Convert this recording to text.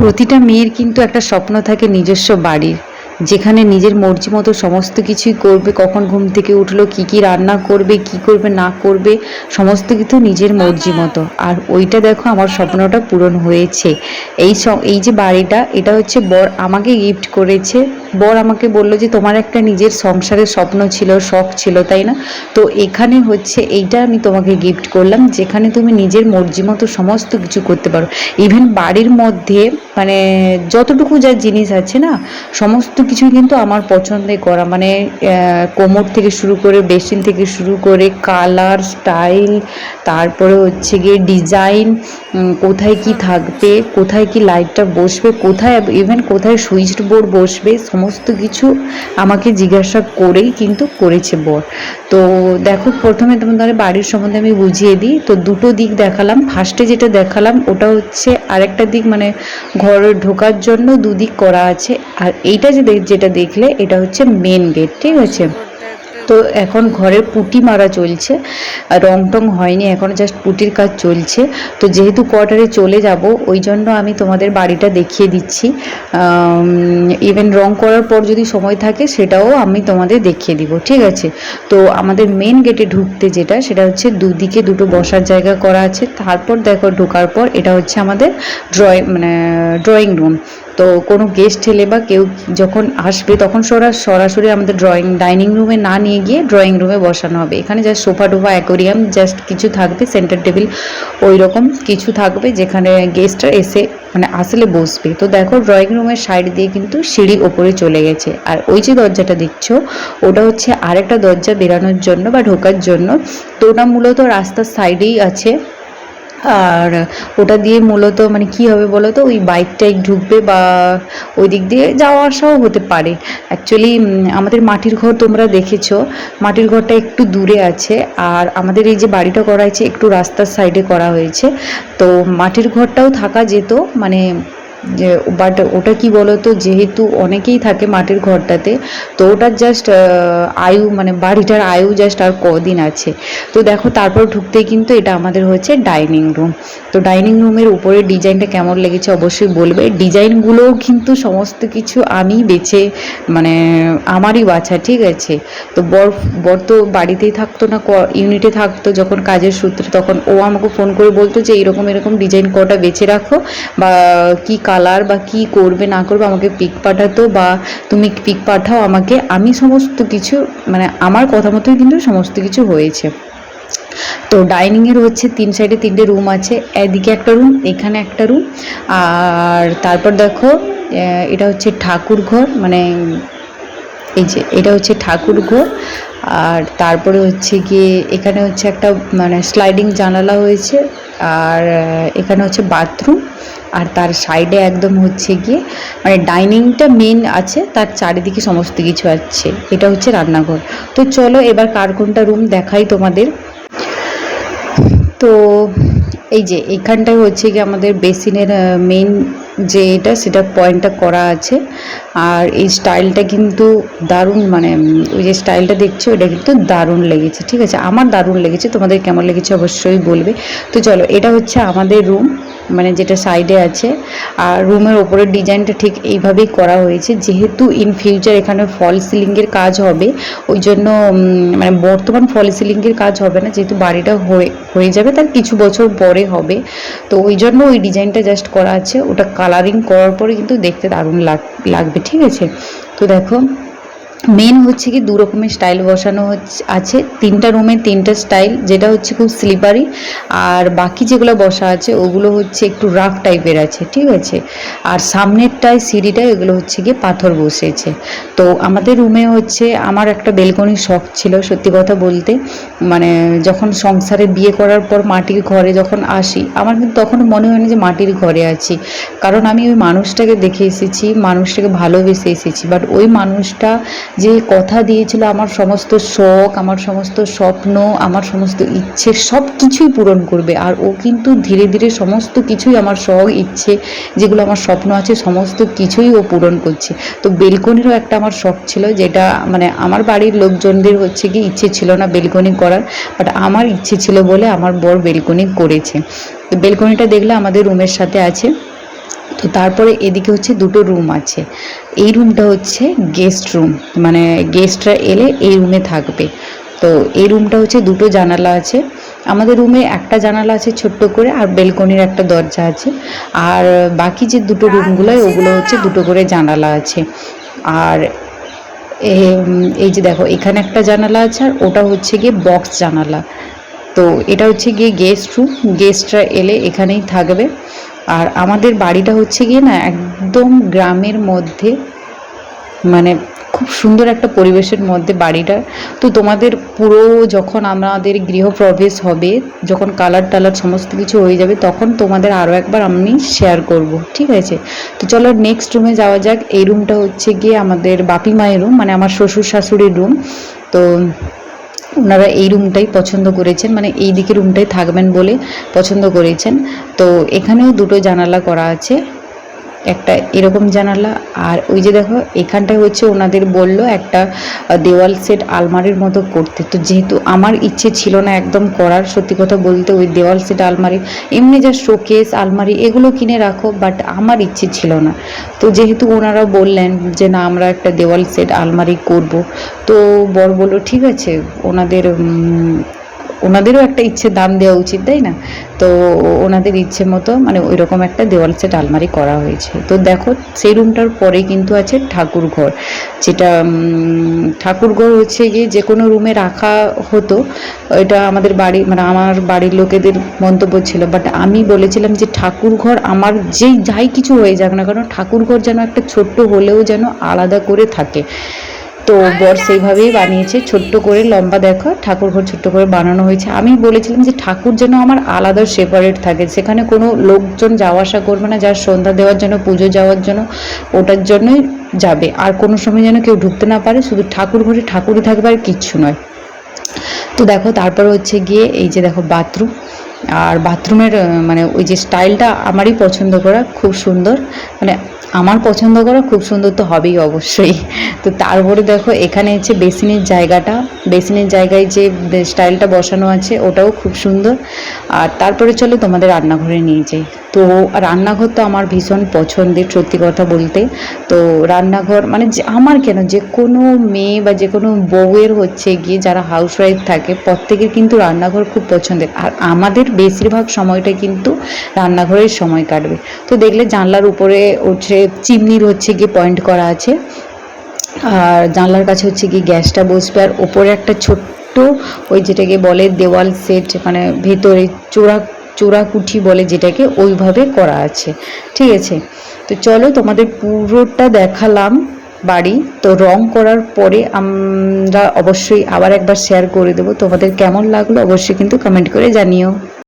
প্রতিটা মেয়ের কিন্তু একটা স্বপ্ন থাকে নিজস্ব বাড়ির, যেখানে নিজের মর্জি মতো সমস্ত কিছুই করবে, কখন ঘুম থেকে উঠল, কি কি রান্না করবে, কি করবে, না করবে, সমস্ত কিছু নিজের মর্জি মতো। আর ওইটা দেখো আমার স্বপ্নটা পূরণ হয়েছে। এই এই যে বাড়িটা, এটা হচ্ছে বর আমাকে গিফট করেছে বর আমাকে বলল যে, তোমার একটা নিজের সংসারের স্বপ্ন ছিল, শখ ছিল, তাই না? তো এখানে হচ্ছে এইটা আমি তোমাকে গিফট করলাম, যেখানে তুমি নিজের মর্জি মতো সমস্ত কিছু করতে পারো। ইভেন বাড়ির মধ্যে মানে যতটুকু যা জিনিস আছে না, সমস্ত কিছুই কিন্তু আমার পছন্দে করা। মানে কোমর থেকে শুরু করে বেসিন থেকে শুরু করে কালার, স্টাইল, তারপরে হচ্ছে গিয়ে ডিজাইন কোথায় কি থাকবে, কোথায় কি লাইটটা বসবে, কোথায় ইভেন কোথায় সুইচ বোর্ড বসবে সমস্ত কিছু আমাকে জিজ্ঞাসা করেই কিন্তু করেছে বর। তো দেখো, প্রথমে তোমাদের বাড়ির সম্বন্ধে আমি বুঝিয়ে দিই। তো দুটো দিক দেখালাম। ফার্স্টে যেটা দেখালাম, ওটা হচ্ছে আরেকটা দিক মানে ঘরে ঢোকার জন্য দুদিক করা আছে। আর এইটা যে যেটা দেখলে, এটা হচ্ছে মেন গেট ঠিক আছে? তো এখন ঘরের পুটি মারা চলছে রং টং হয়নি, এখন জাস্ট পুটির কাজ চলছে। তো যেহেতু কোয়ার্টারে চলে যাব, ওই জন্য আমি তোমাদের বাড়িটা দেখিয়ে দিচ্ছি। ইভেন রং করার পর যদি সময় থাকে, সেটাও আমি তোমাদের দেখিয়ে দিব, ঠিক আছে? তো আমাদের মেন গেটে ঢুকতে যেটা, সেটা হচ্ছে দুদিকে দুটো বসার জায়গা করা আছে। তারপর দেখো ঢোকার পর, এটা হচ্ছে আমাদের ড্রয়িং মানে ড্রয়িং রুম তো কোনো গেস্ট এলে বা কেউ যখন আসবে, তখন সরা, সরাসরি আমাদের ড্রয়িং ডাইনিং রুমে না নিয়ে গিয়ে ড্রয়িং রুমে বসানো হবে। এখানে জাস্ট সোফা টোফা অ্যাকোরিয়াম জাস্ট কিছু থাকবে সেন্টার টেবিল ওই রকম কিছু থাকবে যেখানে গেস্টরা এসে মানে আসলে বসবে। তো দেখো ড্রয়িং রুমের সাইড দিয়ে কিন্তু সিঁড়ি ওপরে চলে গেছে। আর ওই যে দরজাটা দেখছ, ওটা হচ্ছে আরেকটা দরজা বেরানোর জন্য বা ঢোকার জন্য। তো ওটা মূলত রাস্তার সাইডেই আছে। আর ওটা দিয়ে মূলত মানে কি হবে বলো তো ওই বাইক টাইক ঢুকবে বা ওই দিক দিয়ে যাওয়া আসাও হতে পারে। অ্যাকচুয়ালি আমাদের মাটির ঘর তোমরা দেখেছ। মাটির ঘরটা একটু দূরে আছে আর আমাদের এই যে বাড়িটা করা হয়েছে, একটু রাস্তার সাইডে করা হয়েছে। তো মাটির ঘরটাও থাকা যেত মানে যে বাট ওটা কি বলতো, যেহেতু অনেকেই থাকে মাটির ঘরটাতে, তো ওটার জাস্ট আয়ু মানে বাড়িটার আয়ু জাস্ট আর কদিন আছে। তো দেখো, তারপর ঢুকতেই কিন্তু এটা আমাদের হচ্ছে ডাইনিং রুম তো ডাইনিং রুমের উপরে ডিজাইনটা কেমন লেগেছে অবশ্যই বলবে। ডিজাইনগুলোও কিন্তু সমস্ত কিছু আমি বেছে মানে আমারই বাছা, ঠিক আছে? তো বর বর তো বাড়িতেই থাকতো না ইউনিটে থাকতো, যখন কাজের সূত্রে তখন ও আমাকে ফোন করে বলতো যে এরকম এরকম ডিজাইন কটা বেছে রাখো বা কি কালার বা কি করবে, না করবে, আমাকে পিক পাঠাতো বা তুমি পিক পাঠাও আমাকে। আমি সমস্ত কিছু মানে আমার কথা মতোই কিন্তু সমস্ত কিছু হয়েছে। তো ডাইনিংয়ের হচ্ছে তিন সাইডে তিনটে রুম আছে, এদিকে একটা রুম, এখানে একটা রুম, আর তারপর দেখো এটা হচ্ছে ঠাকুর ঘর মানে এই যে, এটা হচ্ছে ঠাকুর ঘর, আর তারপরে হচ্ছে গিয়ে এখানে হচ্ছে একটা মানে স্লাইডিং জানালা হয়েছে, আর এখানে হচ্ছে বাথরুম আর তার সাইডে একদম হচ্ছে গিয়ে মানে ডাইনিংটা মেন আছে, তার চারিদিকে সমস্ত কিছু আছে, এটা হচ্ছে রান্নাঘর। তো চলো এবার কার কোনটা রুম দেখাই তোমাদের। তো এই যে এখানটায় হচ্ছে কি আমাদের বেসিনের মেইন যে এটা, সেটা পয়েন্টটা করা আছে। আর এই স্টাইলটা কিন্তু দারুণ মানে ওই যে স্টাইলটা দেখছ, এটা কিন্তু দারুণ লেগেছে, ঠিক আছে? আমার দারুণ লেগেছে, তোমাদের কেমন লেগেছে অবশ্যই বলবে। তো চলো, এটা হচ্ছে আমাদের রুম মানে যেটা সাইডে আছে, আর রুমের ওপরের ডিজাইনটা ঠিক এইভাবেই করা হয়েছে। যেহেতু ইন ফিউচার এখানে ফল সিলিংয়ের কাজ হবে, ওই জন্য মানে বর্তমান ফল সিলিংয়ের কাজ হবে না। যেহেতু বাড়িটা হয়ে হয়ে যাবে, তার কিছু বছর পরে হবে। তো ওই জন্য ওই ডিজাইনটা জাস্ট করা আছে। ওটা কালারিং করার পরে কিন্তু দেখতে দারুণ লাগ, লাগবে, ঠিক আছে? তো দেখো মেন হচ্ছে কি দু রকমের স্টাইল বসানো হচ্ছে, আছে। তিনটা রুমে তিনটা স্টাইল যেটা হচ্ছে খুব স্লিপারি আর বাকি যেগুলো বসা আছে, ওগুলো হচ্ছে একটু রাফ টাইপের আছে, ঠিক আছে? আর সামনেরটায়, সিঁড়িটায় এগুলো হচ্ছে গিয়ে পাথর বসেছে। তো আমাদের রুমে হচ্ছে, আমার একটা বেলকনির শখ ছিল, সত্যি কথা বলতে। মানে যখন সংসারে বিয়ে করার পর মাটির ঘরে যখন আসি, আমার কিন্তু তখন মনে হয় না যে মাটির ঘরে আছি। কারণ আমি ওই মানুষটাকে দেখে এসেছি, মানুষটাকে ভালোবেসে এসেছি। বাট ওই মানুষটা যে কথা দিয়েছিল, আমার সমস্ত শখ, আমার সমস্ত স্বপ্ন, আমার সমস্ত ইচ্ছে সব কিছুই পূরণ করবে। আর ও কিন্তু ধীরে ধীরে সমস্ত কিছুই আমার শখ ইচ্ছে, যেগুলো আমার স্বপ্ন আছে, সমস্ত কিছুই ও পূরণ করছে। তো বেলকনিরও একটা আমার শখ ছিল, যেটা মানে আমার বাড়ির লোকজনদের হচ্ছে কি ইচ্ছে ছিল না বেলকনি করার বাট আমার ইচ্ছে ছিল বলে আমার বর বেলকনি করেছে। তো বেলকনিটা দেখলে আমাদের রুমের সাথে আছে। তো তারপরে এদিকে হচ্ছে দুটো রুম আছে। এই রুমটা হচ্ছে গেস্ট রুম মানে গেস্টরা এলে এই রুমে থাকবে। তো এই রুমটা হচ্ছে দুটো জানালা আছে। আমাদের রুমে একটা জানালা আছে ছোট্ট করে আর বেলকনির একটা দরজা আছে। আর বাকি যে দুটো রুমগুলো ওগুলো হচ্ছে দুটো করে জানালা আছে। আর এই যে দেখো, এখানে একটা জানালা আছে আর ওটা হচ্ছে গিয়ে বক্স জানালা। তো এটা হচ্ছে গিয়ে গেস্ট রুম গেস্টরা এলে এখানেই থাকবে। আর আমাদের বাড়িটা হচ্ছে গিয়ে না একদম গ্রামের মধ্যে মানে খুব সুন্দর একটা পরিবেশের মধ্যে বাড়িটা। তো তোমাদের পুরো যখন আমাদের গৃহপ্রবেশ হবে, যখন কালার টালার সমস্ত কিছু হয়ে যাবে, তখন তোমাদের আরও একবার আমি শেয়ার করব, ঠিক আছে? তো চলো নেক্সট রুমে যাওয়া যাক। এই রুমটা হচ্ছে গিয়ে আমাদের বাপি মায়ের রুম মানে আমার শ্বশুর শাশুড়ির রুম তো ওনারা এই রুমটাই পছন্দ করেছেন মানে এই দিকে রুমটাই থাকবেন বলে পছন্দ করেছেন। তো এখানেও দুটো জানালা করা আছে। একটা এরকম জানালা। আর ওই যে দেখো, এখানটায় হচ্ছে ওনাদের বলল একটা দেওয়াল সেট আলমারির মতো করতে। তো যেহেতু আমার ইচ্ছে ছিল না একদম করার, সত্যি কথা বলতে ওই দেওয়াল সেট আলমারি, এমনি যা শোকেস আলমারি, এগুলো কিনে রাখো বাট আমার ইচ্ছে ছিল না। তো যেহেতু ওনারা বললেন যে, না, আমরা একটা দেওয়াল সেট আলমারি করব। তো বর বলল, ঠিক আছে। ওনাদের ওনাদেরও একটা ইচ্ছে দাম দেওয়া উচিত, তাই না? তো ওনাদের ইচ্ছে মতো মানে ওই রকম একটা দেওয়াল সেট আলমারি করা হয়েছে। তো দেখো, সেই রুমটার পরে কিন্তু আছে ঠাকুর ঘর, যেটা ঠাকুর ঘর হচ্ছে গিয়ে যে কোনো রুমে রাখা হতো, এটা আমাদের বাড়ি মানে আমার বাড়ির লোকেদের মন্তব্য ছিল। বাট আমি বলেছিলাম যে ঠাকুর ঘর আমার যেই, যাই কিছু হয়ে যাক না কারণ ঠাকুর ঘর যেন একটা ছোট্ট হলেও যেন আলাদা করে থাকে। তো বর সেইভাবেই বানিয়েছে, ছোট্ট করে লম্বা দেখো, ঠাকুর ঘর ছোট্ট করে বানানো হয়েছে। আমি বলেছিলাম যে ঠাকুর যেন আমার আলাদা সেপারেট থাকে, সেখানে কোনো লোকজন যাওয়া আসা করবে না, যার সন্ধ্যা দেওয়ার জন্য, পুজো যাওয়ার জন্য, ওটার জন্যই যাবে। আর কোনো সময় যেন কেউ ঢুকতে না পারে, শুধু ঠাকুর ঘরে ঠাকুরই থাকবে আর কিচ্ছু নয়। তো দেখো, তারপর হচ্ছে গিয়ে এই যে দেখো বাথরুম আর বাথরুমের মানে ওই যে স্টাইলটা আমারই পছন্দ করা খুব সুন্দর। মানে আমার পছন্দ করা খুব সুন্দর তো হবেই অবশ্যই। তো তারপরে দেখো, এখানে হচ্ছে বেসিনের জায়গাটা। বেসিনের জায়গায় যে স্টাইলটা বসানো আছে, ওটাও খুব সুন্দর। আর তারপরে চলো তোমাদের রান্নাঘরে নিয়ে যাই। তো রান্নাঘর তো আমার ভীষণ পছন্দের, সত্যি কথা বলতে। তো রান্নাঘর মানে আমার কেন, যে কোনো মেয়ে বা যে কোনো বউয়ের হচ্ছে গিয়ে যারা হাউস ওয়াইফ থাকে, প্রত্যেকের কিন্তু রান্নাঘর খুব পছন্দের। আর আমাদের বেশিরভাগ সময়টা কিন্তু রান্নাঘরের সময় কাটবে। তো দেখলে জানলার উপরে হচ্ছে চিমনির হচ্ছে গিয়ে পয়েন্ট করা আছে। আর জানলার কাছে হচ্ছে গিয়ে গ্যাসটা বসবে। আর ওপরে একটা ছোট্ট ওই যেটাকে বলে দেওয়াল সেট মানে ভেতরে চোরা চোরাকুঠি বলে যেটাকে ওইভাবে করা আছে। ঠিক আছে? তো চলো তোমাদের পুরোটা দেখালাম। বাড়ি। তো রং করার পরে আমরা অবশ্যই আবার একবার শেয়ার করে দেবো। তোমাদের কেমন লাগল অবশ্যই কিন্তু কমেন্ট করে জানিও।